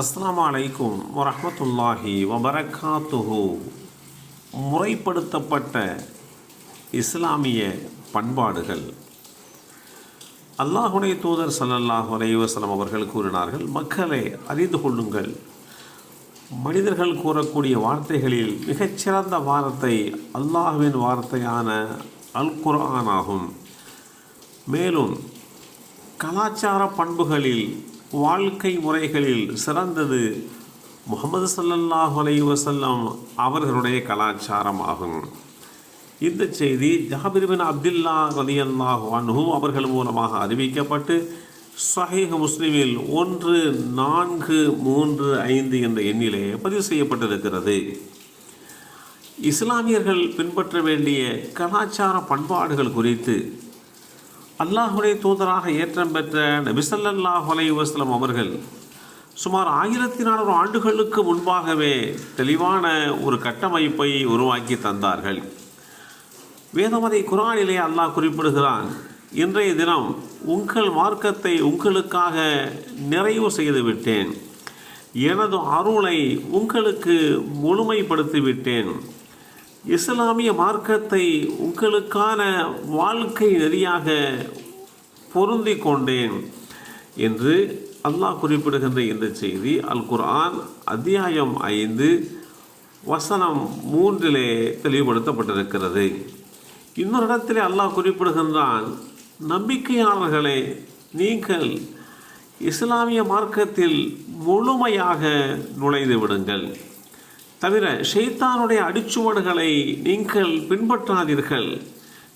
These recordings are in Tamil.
அஸ்லாம் அலைக்கும் வரமத்துல்லாஹி வபரகாத்துஹு. முறைப்படுத்தப்பட்ட இஸ்லாமிய பண்பாடுகள். அல்லாஹுடைய தூதர் சல்லல்லாஹ் அலைஹி அவர்கள் கூறினார்கள் மக்களை அறிந்து கொள்ளுங்கள். மனிதர்கள் கூறக்கூடிய வார்த்தைகளில் மிகச்சிறந்த வார்த்தை அல்லாஹுவின் வார்த்தையான அல் குர்ஆன் ஆகும். மேலும் கலாச்சார பண்புகளில் வாழ்க்கை முறைகளில் சிறந்தது முகமது ஸல்லல்லாஹு அலைஹி வஸல்லம் அவர்களுடைய கலாச்சாரம் ஆகும் இந்த செய்தி ஜாபிர்பின் அப்துல்லா ரலியல்லாஹு அன்ஹு அவர்கள் மூலமாக அறிவிக்கப்பட்டு சஹீஹ் முஸ்லிமில் ஒன்று நான்கு மூன்று ஐந்து என்ற எண்ணிலே பதிவு செய்யப்பட்டிருக்கிறது. இஸ்லாமியர்கள் பின்பற்ற வேண்டிய கலாச்சார பண்பாடுகள் குறித்து அல்லாஹுடைய தூதராக ஏற்றம் பெற்ற நபிசல்லாஹ் அலைவாஸ்லம் அவர்கள் சுமார் ஆயிரத்தி நானூறு ஆண்டுகளுக்கு முன்பாகவே தெளிவான ஒரு கட்டமைப்பை உருவாக்கி தந்தார்கள். வேதமதை குரானிலே அல்லாஹ் குறிப்பிடுகிறான் இன்றைய தினம் உங்கள் மார்க்கத்தை உங்களுக்காக நிறைவு செய்து விட்டேன். எனது அருளை உங்களுக்கு முழுமைப்படுத்தி விட்டேன். இஸ்லாமிய மார்க்கத்தை உங்களுக்கான வாழ்க்கை நெறியாக பொருந்தி கொண்டேன் என்று அல்லாஹ் குறிப்பிடுகின்ற இந்த செய்தி அல் குர்ஆன் அத்தியாயம் ஐந்து வசனம் மூன்றிலே தெளிவுபடுத்தப்பட்டிருக்கிறது. இன்னொரு இடத்திலே அல்லாஹ் குறிப்பிடுகின்றான் நம்பிக்கையாளர்களே நீங்கள் இஸ்லாமிய மார்க்கத்தில் முழுமையாக நுழைந்து விடுங்கள். தவிர ஷெய்தானுடைய அடிச்சுவடுகளை நீங்கள் பின்பற்றாதீர்கள்.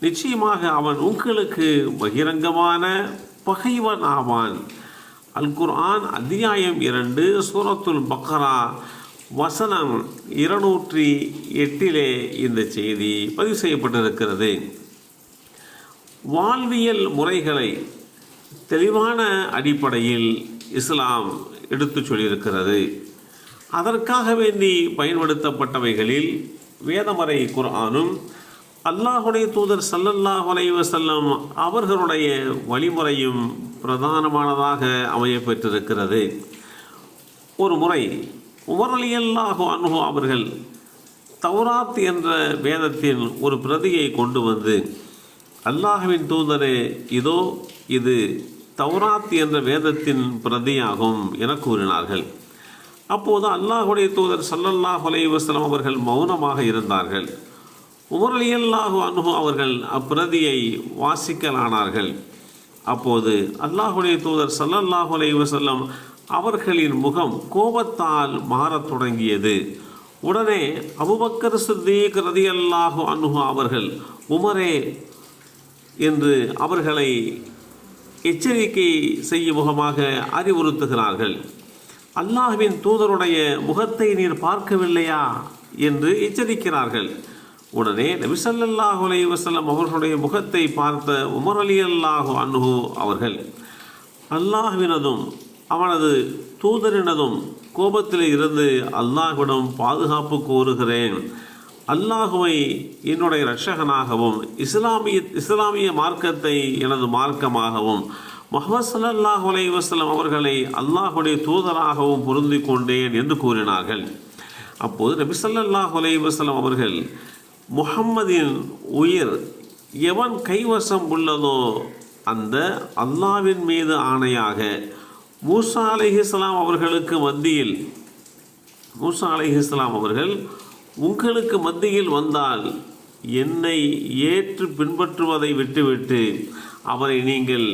நிச்சயமாக அவன் உங்களுக்கு பகிரங்கமான பகைவன் ஆவான். அல் குர்ஆன் அத்தியாயம் இரண்டு சூரத்துல் பக்ரா வசனம் இருநூற்றி எட்டிலே இந்த செய்தி பதிவு செய்யப்பட்டிருக்கிறது. வாழ்வியல் முறைகளை தெளிவான அடிப்படையில் இஸ்லாம் எடுத்துச் சொல்லியிருக்கிறது. அதற்காக வேண்டி பயன்படுத்தப்பட்டவைகளில் வேதமறை குர்ஆனும் அல்லாஹுடைய தூதர் சல்லல்லாஹ் அலைஹி வஸல்லம் அவர்களுடைய வழிமுறையும் பிரதானமானதாக அமைய பெற்றிருக்கிறது. ஒரு முறை உமர் அலி அல்லாஹு அவர்கள் தௌராத் என்ற வேதத்தின் ஒரு பிரதியை கொண்டு வந்து அல்லாஹுவின் தூதரே இதோ இது தௌராத் என்ற வேதத்தின் பிரதியாகும் என கூறினார்கள். அப்போது அல்லாஹுடைய தூதர் சல்லல்லாஹ் அலைவசலம் அவர்கள் மௌனமாக இருந்தார்கள். உமரலியல்லாஹு அலி அனுகு அவர்கள் அப்பிரதியை வாசிக்கலானார்கள். அப்போது அல்லாஹுடைய தூதர் சல்லல்லாஹு அலைவசல்லம் அவர்களின் முகம் கோபத்தால் மாறத் தொடங்கியது. உடனே அபுபக்கர் சித்தீக் ரதி அல்லாஹு அனுகு அவர்கள் உமரே என்று அவர்களை எச்சரிக்கை செய்யும் முகமாக அறிவுறுத்துகிறார்கள். அல்லாஹ்வின் தூதருடைய முகத்தை நீர் பார்க்கவில்லையா என்று எச்சரிக்கிறார்கள். உடனே நபிசல்லாஹு அலி வசல்லம் அவர்களுடைய முகத்தை பார்த்த உமர் அலி அல்லாஹு அன்ஹு அவர்கள் அல்லாஹ்வினதும் அவனது தூதரினதும் கோபத்தில் இருந்து அல்லாஹ்விடம் பாதுகாப்பு கோருகிறேன். அல்லாஹுவை என்னுடைய இரட்சகனாகவும் இஸ்லாமிய இஸ்லாமிய மார்க்கத்தை எனது மார்க்கமாகவும் முகமது சல்லாஹ் அலை வசலம் அவர்களை அல்லாஹுடைய தூதராகவும் பொருந்தி கொண்டேன் என்று கூறினார்கள். அப்போது நபி சல்லாஹ் அலை வசலம் அவர்கள் முகம்மதின் உயிர் எவன் கைவசம் உள்ளதோ அந்த அல்லாவின் மீது ஆணையாக மூசா அலிஹிஸ்லாம் அவர்களுக்கு மத்தியில் மூசா அலிஹிஸ்லாம் அவர்கள் உங்களுக்கு மத்தியில் வந்தால் என்னை ஏற்று பின்பற்றுவதை விட்டுவிட்டு அவரை நீங்கள்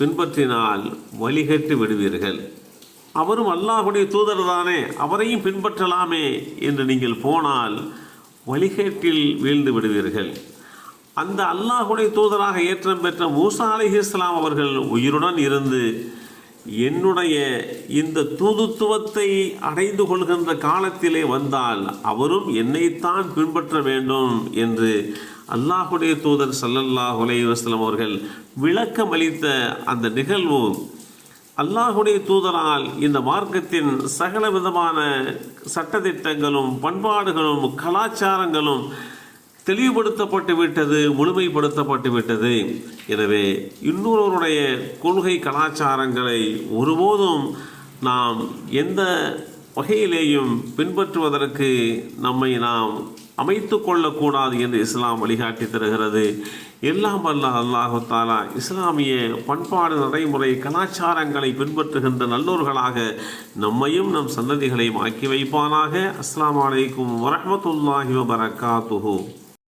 பின்பற்றினால் வழிகட்டு விடுவீர்கள். அவரும் அல்லாஹுடைய தூதர் தானே அவரையும் பின்பற்றலாமே என்று நீங்கள் போனால் வழிகேட்டில் வீழ்ந்து விடுவீர்கள். அந்த அல்லாஹுடைய தூதராக ஏற்றம் பெற்ற மூசா அலி இஸ்லாம் அவர்கள் உயிருடன் இருந்து என்னுடைய இந்த தூதுத்துவத்தை அடைந்து கொள்கின்ற காலத்திலே வந்தால் அவரும் என்னைத்தான் பின்பற்ற வேண்டும் என்று அல்லாஹுடைய தூதர் சல்லல்லா அலைஹி அவர்கள் விளக்கம் அளித்த அந்த நிகழ்வு அல்லாஹுடைய தூதரால் இந்த மார்க்கத்தின் சகல விதமான சட்டத்திட்டங்களும் பண்பாடுகளும் கலாச்சாரங்களும் தெளிவுபடுத்தப்பட்டு விட்டது முழுமைப்படுத்தப்பட்டு விட்டது. எனவே இன்னொருவருடைய கொள்கை கலாச்சாரங்களை ஒருபோதும் நாம் எந்த வகையிலேயும் பின்பற்றுவதற்கு நம்மை நாம் அமைத்து கொள்ளக்கூடாது என்று இஸ்லாம் வழிகாட்டி தருகிறது. எல்லாம் வல்ல அல்லாஹாலா இஸ்லாமிய பண்பாடு நடைமுறை கலாச்சாரங்களை பின்பற்றுகின்ற நல்லோர்களாக நம்மையும் நம் சந்ததிகளையும் ஆக்கி வைப்பானாக. அஸ்லாம் அலைக்கும் வரமத்துல்லாஹி வபரகாத்துஹு.